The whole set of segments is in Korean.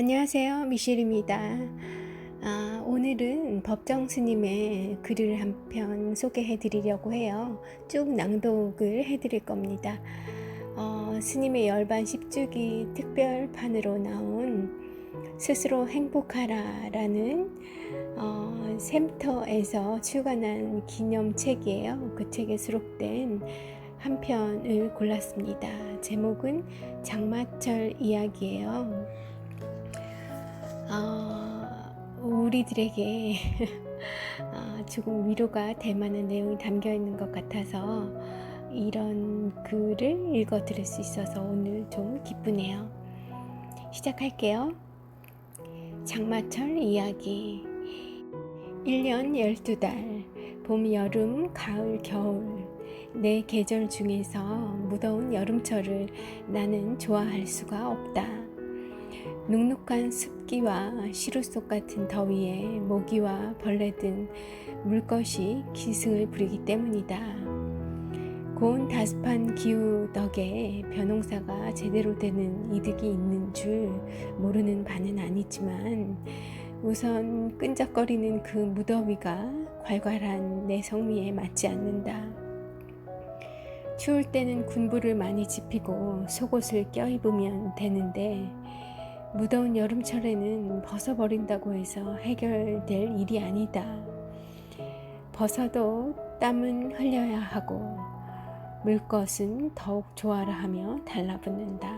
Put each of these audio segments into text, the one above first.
안녕하세요. 미셸입니다. 아, 오늘은 법정 스님의 글을 한 편 소개해 드리려고 해요. 쭉 낭독을 해 드릴 겁니다. 어, 스님의 열반 10주기 특별판으로 나온 스스로 행복하라 라는 어, 샘터에서 출간한 기념책이에요. 그 책에 수록된 한 편을 골랐습니다. 제목은 장마철 이야기예요. 어, 우리들에게 어, 조금 위로가 될 만한 내용이 담겨 있는 것 같아서 이런 글을 읽어 들을 수 있어서 오늘 좀 기쁘네요. 시작할게요. 장마철 이야기 1년 12달 봄, 여름, 가을, 겨울 네 계절 중에서 무더운 여름철을 나는 좋아할 수가 없다. 눅눅한 습기와 시루속 같은 더위에 모기와 벌레 등 물것이 기승을 부리기 때문이다. 고온 다습한 기후 덕에 벼농사가 제대로 되는 이득이 있는 줄 모르는 바는 아니지만 우선 끈적거리는 그 무더위가 괄괄한 내 성미에 맞지 않는다. 추울 때는 군부를 많이 지피고 속옷을 껴입으면 되는데 무더운 여름철에는 벗어버린다고 해서 해결될 일이 아니다. 벗어도 땀은 흘려야 하고 물것은 더욱 좋아라 하며 달라붙는다.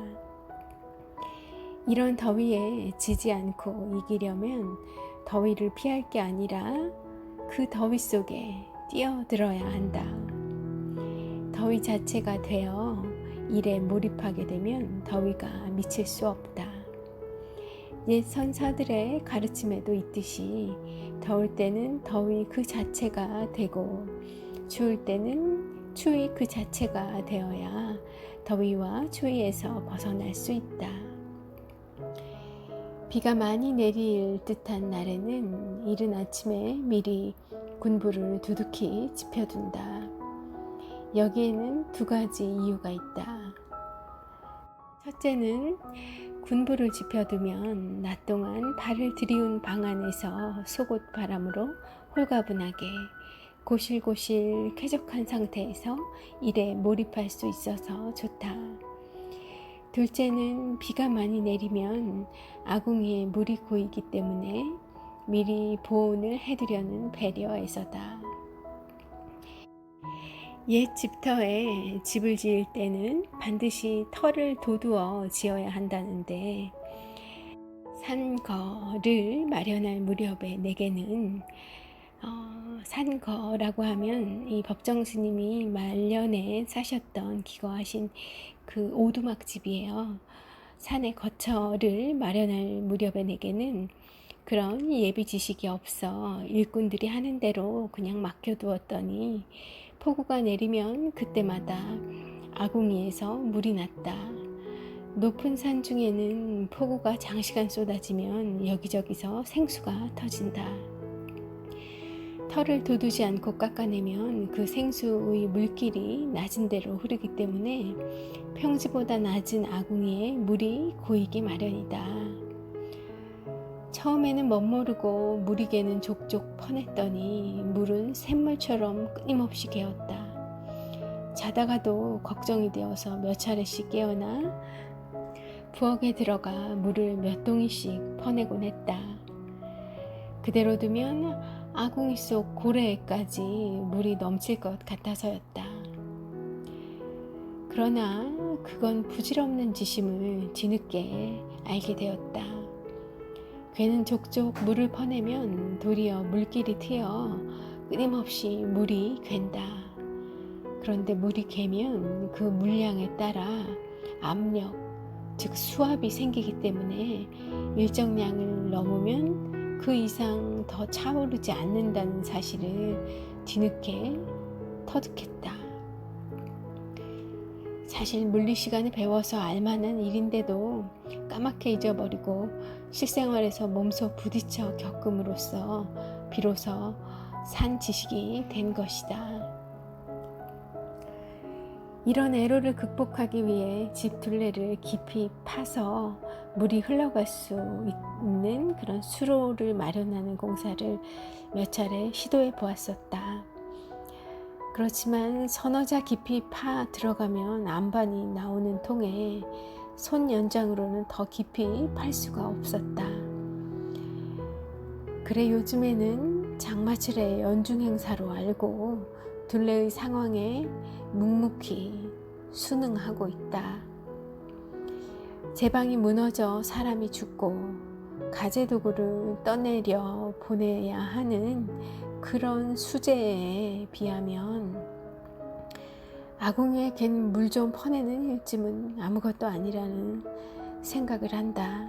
이런 더위에 지지 않고 이기려면 더위를 피할 게 아니라 그 더위 속에 뛰어들어야 한다. 더위 자체가 되어 일에 몰입하게 되면 더위가 미칠 수 없다. 옛 선사들의 가르침에도 있듯이 더울 때는 더위 그 자체가 되고 추울 때는 추위 그 자체가 되어야 더위와 추위에서 벗어날 수 있다. 비가 많이 내릴 듯한 날에는 이른 아침에 미리 군부를 두둑히 지펴둔다. 여기에는 두 가지 이유가 있다. 첫째는 군부를 지펴두면 낮 동안 발을 들이운 방 안에서 속옷 바람으로 홀가분하게 고실고실 쾌적한 상태에서 일에 몰입할 수 있어서 좋다. 둘째는 비가 많이 내리면 아궁이에 물이 고이기 때문에 미리 보온을 해두려는 배려에서다. 옛 집터에 집을 지을 때는 반드시 터를 도두어 지어야 한다는데 산거를 마련할 무렵에 내게는 어, 산거라고 하면 이 법정 스님이 말년에 사셨던 기거하신 그 오두막 집이에요. 산의 거처를 마련할 무렵에 내게는 그런 예비 지식이 없어 일꾼들이 하는 대로 그냥 맡겨두었더니 폭우가 내리면 그때마다 아궁이에서 물이 났다. 높은 산 중에는 폭우가 장시간 쏟아지면 여기저기서 생수가 터진다. 털을 돋우지 않고 깎아내면 그 생수의 물길이 낮은 데로 흐르기 때문에 평지보다 낮은 아궁이에 물이 고이기 마련이다. 처음에는 멋모르고 무리개는 족족 퍼냈더니 물은 샘물처럼 끊임없이 개었다. 자다가도 걱정이 되어서 몇 차례씩 깨어나 부엌에 들어가 물을 몇 동이씩 퍼내곤 했다. 그대로 두면 아궁이 속 고래까지 물이 넘칠 것 같아서였다. 그러나 그건 부질없는 짓임을 뒤늦게 알게 되었다. 괴는 족족 물을 퍼내면 도리어 물길이 트여 끊임없이 물이 괜다. 그런데 물이 괴면 그 물량에 따라 압력, 즉 수압이 생기기 때문에 일정량을 넘으면 그 이상 더 차오르지 않는다는 사실을 뒤늦게 터득했다. 사실 물리 시간을 배워서 알만한 일인데도 까맣게 잊어버리고 실생활에서 몸소 부딪혀 겪음으로써 비로소 산 지식이 된 것이다. 이런 애로를 극복하기 위해 집 둘레를 깊이 파서 물이 흘러갈 수 있는 그런 수로를 마련하는 공사를 몇 차례 시도해 보았었다. 그렇지만 서너자 깊이 파 들어가면 안반이 나오는 통에 손 연장으로는 더 깊이 팔 수가 없었다. 그래 요즘에는 장마철의 연중 행사로 알고 둘레의 상황에 묵묵히 순응하고 있다. 제 방이 무너져 사람이 죽고 가재 도구를 떠내려 보내야 하는 그런 수제에 비하면 아궁이에 물좀 퍼내는 일쯤은 아무것도 아니라는 생각을 한다.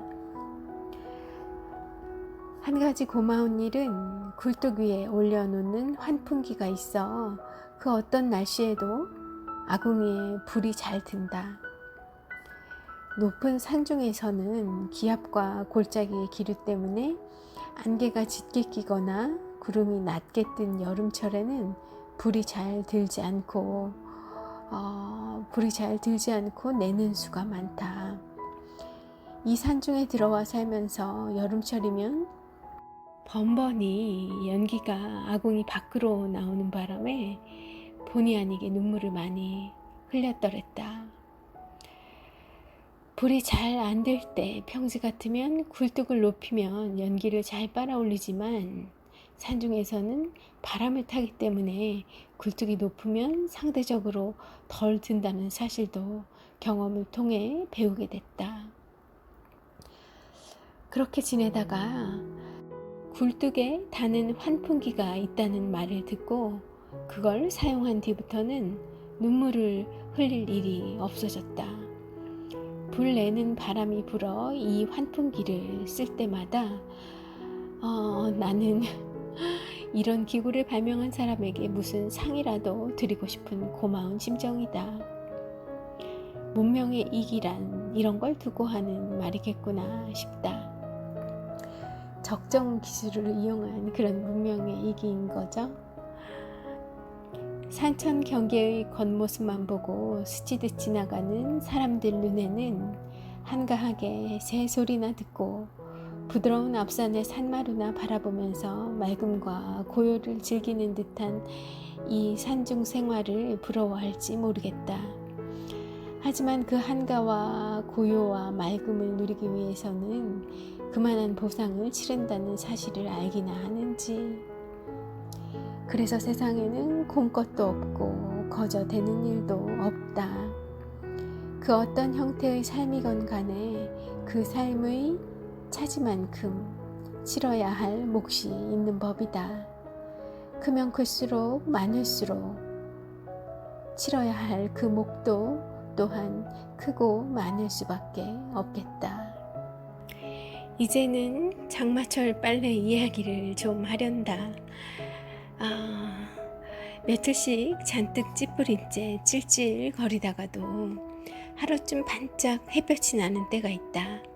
한 가지 고마운 일은 굴뚝 위에 올려놓는 환풍기가 있어 그 어떤 날씨에도 아궁이에 불이 잘 든다. 높은 산중에서는 기압과 골짜기의 기류 때문에 안개가 짙게 끼거나 구름이 낮게 뜬 여름철에는 불이 잘 들지 않고 어, 불이 잘 들지 않고 내는 수가 많다. 이 산중에 들어와 살면서 여름철이면 번번이 연기가 아궁이 밖으로 나오는 바람에 본의 아니게 눈물을 많이 흘렸더랬다. 불이 잘 안 될 때 평지 같으면 굴뚝을 높이면 연기를 잘 빨아올리지만 산중에서는 바람을 타기 때문에 굴뚝이 높으면 상대적으로 덜 든다는 사실도 경험을 통해 배우게 됐다. 그렇게 지내다가 굴뚝에 다는 환풍기가 있다는 말을 듣고 그걸 사용한 뒤부터는 눈물을 흘릴 일이 없어졌다. 불 내는 바람이 불어 이 환풍기를 쓸 때마다 어, 나는 이런 기구를 발명한 사람에게 무슨 상이라도 드리고 싶은 고마운 심정이다. 문명의 이기란 이런 걸 두고 하는 말이겠구나 싶다. 적정 기술을 이용한 그런 문명의 이기인 거죠. 산천 경계의 겉모습만 보고 스치듯 지나가는 사람들 눈에는 한가하게 새 소리나 듣고 부드러운 앞산의 산마루나 바라보면서 맑음과 고요를 즐기는 듯한 이 산중 생활을 부러워할지 모르겠다. 하지만 그 한가와 고요와 맑음을 누리기 위해서는 그만한 보상을 치른다는 사실을 알기나 하는지. 그래서 세상에는 곰것도 없고 거저 되는 일도 없다. 그 어떤 형태의 삶이건 간에 그 삶의 차지만큼 치러야 할 몫이 있는 법이다. 크면 클수록 많을수록 치러야 할그 몫도 또한 크고 많을 수밖에 없겠다. 이제는 장마철 빨래 이야기를 좀 하련다. 아, 며칠씩 잔뜩 찌푸린 채 찔찔 거리다가도 하루쯤 반짝 햇볕이 나는 때가 있다.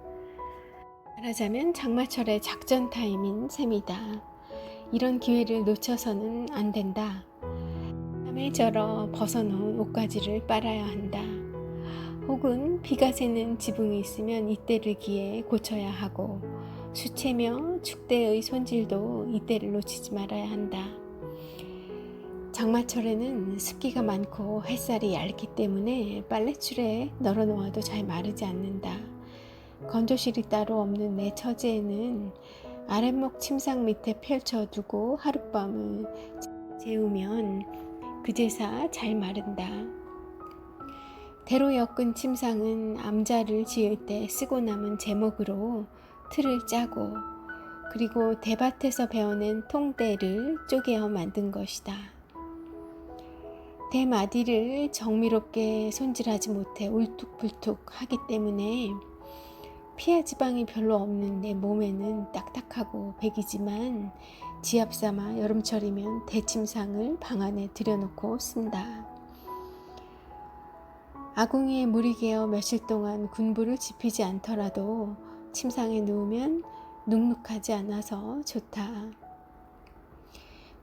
말하자면 장마철의 작전 타임인 셈이다. 이런 기회를 놓쳐서는 안 된다. 땀에 절어 벗어놓은 옷가지를 빨아야 한다. 혹은 비가 새는 지붕이 있으면 이때를 기해 고쳐야 하고 수채며 축대의 손질도 이때를 놓치지 말아야 한다. 장마철에는 습기가 많고 햇살이 얇기 때문에 빨래줄에 널어놓아도 잘 마르지 않는다. 건조실이 따로 없는 내 처지에는 아랫목 침상 밑에 펼쳐두고 하룻밤을 재우면 그제사 잘 마른다. 대로 엮은 침상은 암자를 지을 때 쓰고 남은 제목으로 틀을 짜고 그리고 대밭에서 베어낸 통대를 쪼개어 만든 것이다. 대마디를 정미롭게 손질하지 못해 울뚝불뚝 하기 때문에 피하 지방이 별로 없는 내 몸에는 딱딱하고 백이지만 지압 삼아 여름철이면 대침상을 방 안에 들여놓고 쓴다. 아궁이에 물이 개어 며칠 동안 군부를 지피지 않더라도 침상에 누우면 눅눅하지 않아서 좋다.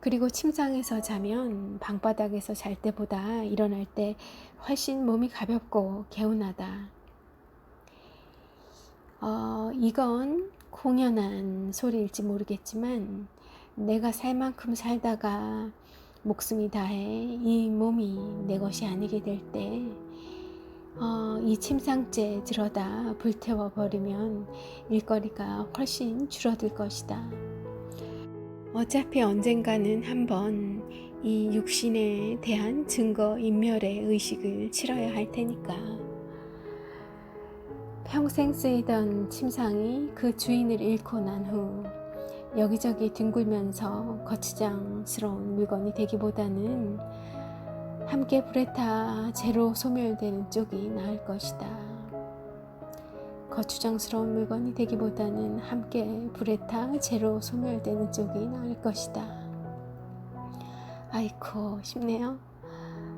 그리고 침상에서 자면 방바닥에서 잘 때보다 일어날 때 훨씬 몸이 가볍고 개운하다. 어, 이건 공연한 소리일지 모르겠지만 내가 살 만큼 살다가 목숨이 다해 이 몸이 내 것이 아니게 될 때, 어, 이 침상째 들어다 불태워 버리면 일거리가 훨씬 줄어들 것이다. 어차피 언젠가는 한번 이 육신에 대한 증거 인멸의 의식을 치러야 할 테니까. 평생 쓰이던 침상이 그 주인을 잃고 난 후 여기저기 뒹굴면서 거추장스러운 물건이 되기보다는 함께 불에 타 재로 소멸되는 쪽이 나을 것이다. 거추장스러운 물건이 되기보다는 함께 불에 타 재로 소멸되는 쪽이 나을 것이다. 아이코 싶네요.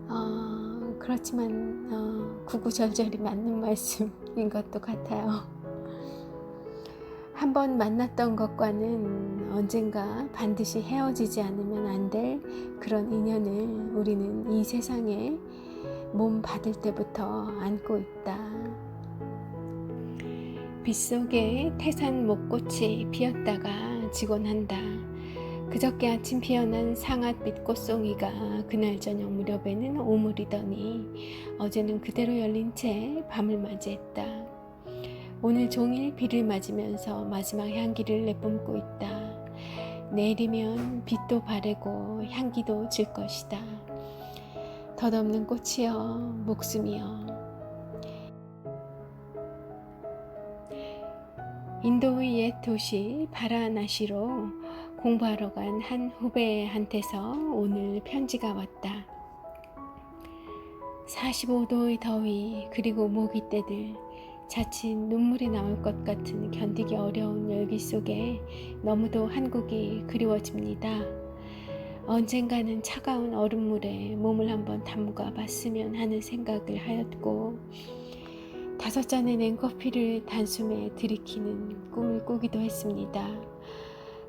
어, 그렇지만 어, 구구절절이 맞는 말씀인 것도 같아요. 한번 만났던 것과는 언젠가 반드시 헤어지지 않으면 안 될 그런 인연을 우리는 이 세상에 몸 받을 때부터 안고 있다. 빗속에 태산 목꽃이 피었다가 지곤 한다. 그저께 아침 피어난 상앗빛 꽃송이가 그날 저녁 무렵에는 오물이더니 어제는 그대로 열린 채 밤을 맞이했다. 오늘 종일 비를 맞으면서 마지막 향기를 내뿜고 있다. 내일이면 빛도 바래고 향기도 질 것이다. 덧없는 꽃이여 목숨이여 인도의 옛 도시 바라나시로 공부하러 간 한 후배한테서 오늘 편지가 왔다. 45도의 더위 그리고 모기떼들 자칫 눈물이 나올 것 같은 견디기 어려운 열기 속에 너무도 한국이 그리워집니다. 언젠가는 차가운 얼음물에 몸을 한번 담가 봤으면 하는 생각을 하였고 다섯 잔의 냉커피를 단숨에 들이키는 꿈을 꾸기도 했습니다.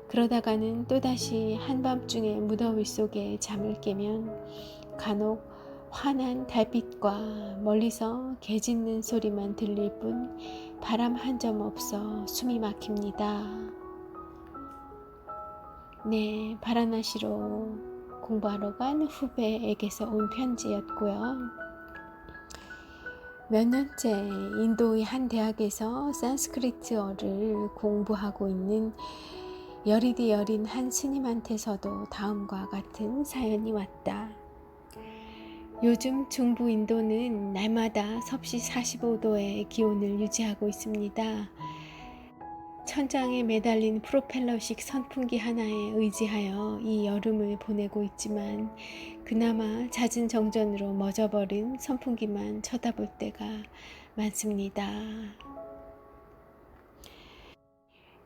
그러다가는 또다시 한밤중에 무더위 속에 잠을 깨면 간혹 환한 달빛과 멀리서 개 짖는 소리만 들릴 뿐 바람 한 점 없어 숨이 막힙니다. 네, 바라나시로 공부하러 간 후배에게서 온 편지였고요. 몇 년째 인도의 한 대학에서 산스크리트어를 공부하고 있는 여리디 여린 한 스님한테서도 다음과 같은 사연이 왔다. 요즘 중부 인도는 날마다 섭씨 45도의 기온을 유지하고 있습니다. 천장에 매달린 프로펠러식 선풍기 하나에 의지하여 이 여름을 보내고 있지만 그나마 잦은 정전으로 멎어버린 선풍기만 쳐다볼 때가 많습니다.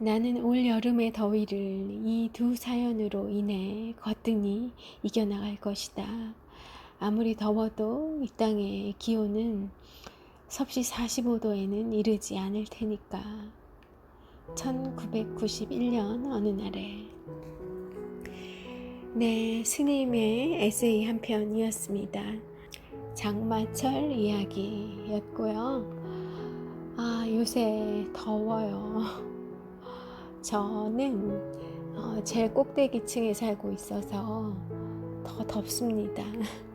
나는 올 여름의 더위를 이 두 사연으로 인해 거뜬히 이겨나갈 것이다. 아무리 더워도 이 땅의 기온은 섭씨 45도에는 이르지 않을 테니까. 1991년 어느 날에 네, 스님의 에세이 한 편이었습니다. 장마철 이야기였고요. 아, 요새 더워요. 저는 어, 제일 꼭대기층에 살고 있어서 더 덥습니다.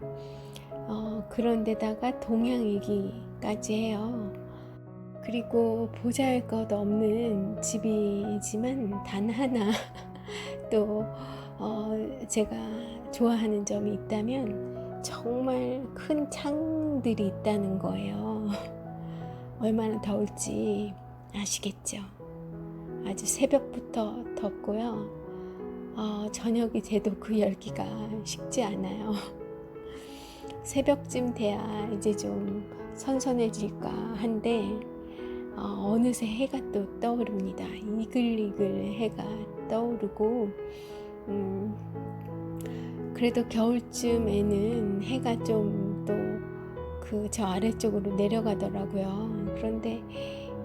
어, 그런데다가 동양이기까지 해요. 그리고 보잘 것 없는 집이지만 단 하나 또 어, 제가 좋아하는 점이 있다면 정말 큰 창들이 있다는 거예요. 얼마나 더울지 아시겠죠? 아주 새벽부터 덥고요. 어, 저녁이 돼도 그 열기가 식지 않아요. 새벽쯤 돼야 이제 좀 선선해질까 한데 어, 느새 해가 또 떠오릅니다. 이글이글 해가 떠오르고 음, 그래도 겨울쯤에는 해가 좀 또 그 저 아래쪽으로 내려가더라고요. 그런데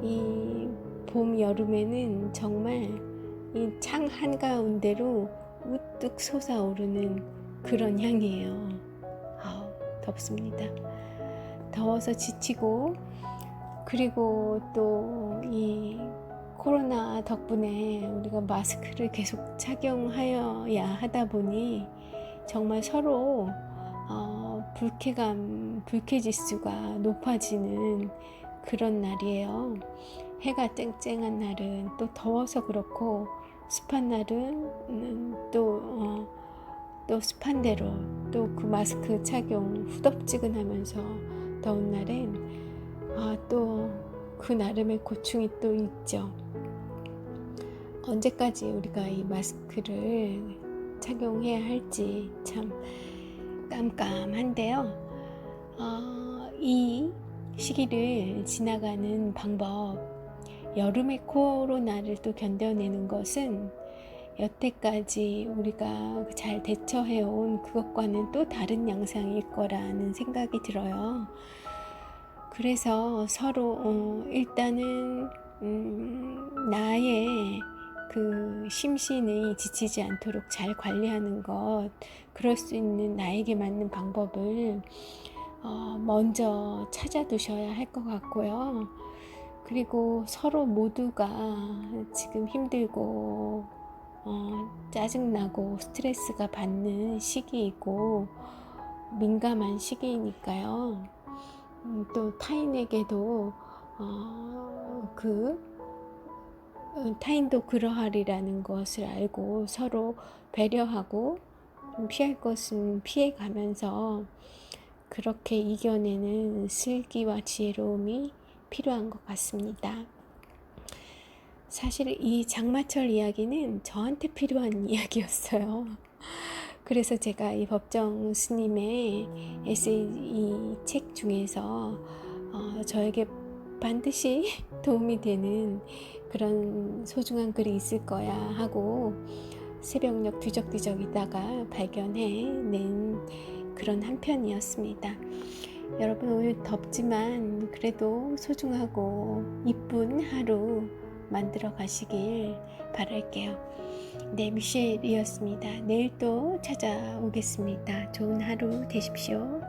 이 봄 여름에는 정말 이 창 한가운데로 우뚝 솟아오르는 그런 향이에요. 아우 덥습니다. 더워서 지치고 그리고 또 이 코로나 덕분에 우리가 마스크를 계속 착용하여야 하다 보니 정말 서로 어, 불쾌감, 불쾌지수가 높아지는 그런 날이에요. 해가 쨍쨍한 날은 또 더워서 그렇고 습한 날은 음, 또, 어, 또 습한 대로 또 그 마스크 착용 후덥지근하면서 더운 날엔 아, 또그 나름의 고충이 또 있죠. 언제까지 우리가 이 마스크를 착용해야 할지 참 깜깜한데요. 어, 이 시기를 지나가는 방법, 여름의 코로나를 또 견뎌내는 것은 여태까지 우리가 잘 대처해온 그것과는 또 다른 양상일 거라는 생각이 들어요. 그래서 서로 어, 일단은 음, 나의 그 심신이 지치지 않도록 잘 관리하는 것, 그럴 수 있는 나에게 맞는 방법을 어, 먼저 찾아두셔야 할 것 같고요. 그리고 서로 모두가 지금 힘들고 어, 짜증나고 스트레스가 받는 시기이고 민감한 시기이니까요. 음, 또 타인에게도 어, 그 어, 타인도 그러하리라는 것을 알고 서로 배려하고 좀 피할 것은 피해가면서 그렇게 이겨내는 슬기와 지혜로움이 필요한 것 같습니다. 사실 이 장마철 이야기는 저한테 필요한 이야기였어요. 그래서 제가 이 법정 스님의 에세이 이 책 중에서 어, 저에게 반드시 도움이 되는 그런 소중한 글이 있을 거야 하고 새벽녘 뒤적뒤적이다가 발견해 낸 그런 한 편이었습니다. 여러분 오늘 덥지만 그래도 소중하고 이쁜 하루 만들어 가시길 바랄게요. 네, 미셸이었습니다. 내일 또 찾아오겠습니다. 좋은 하루 되십시오.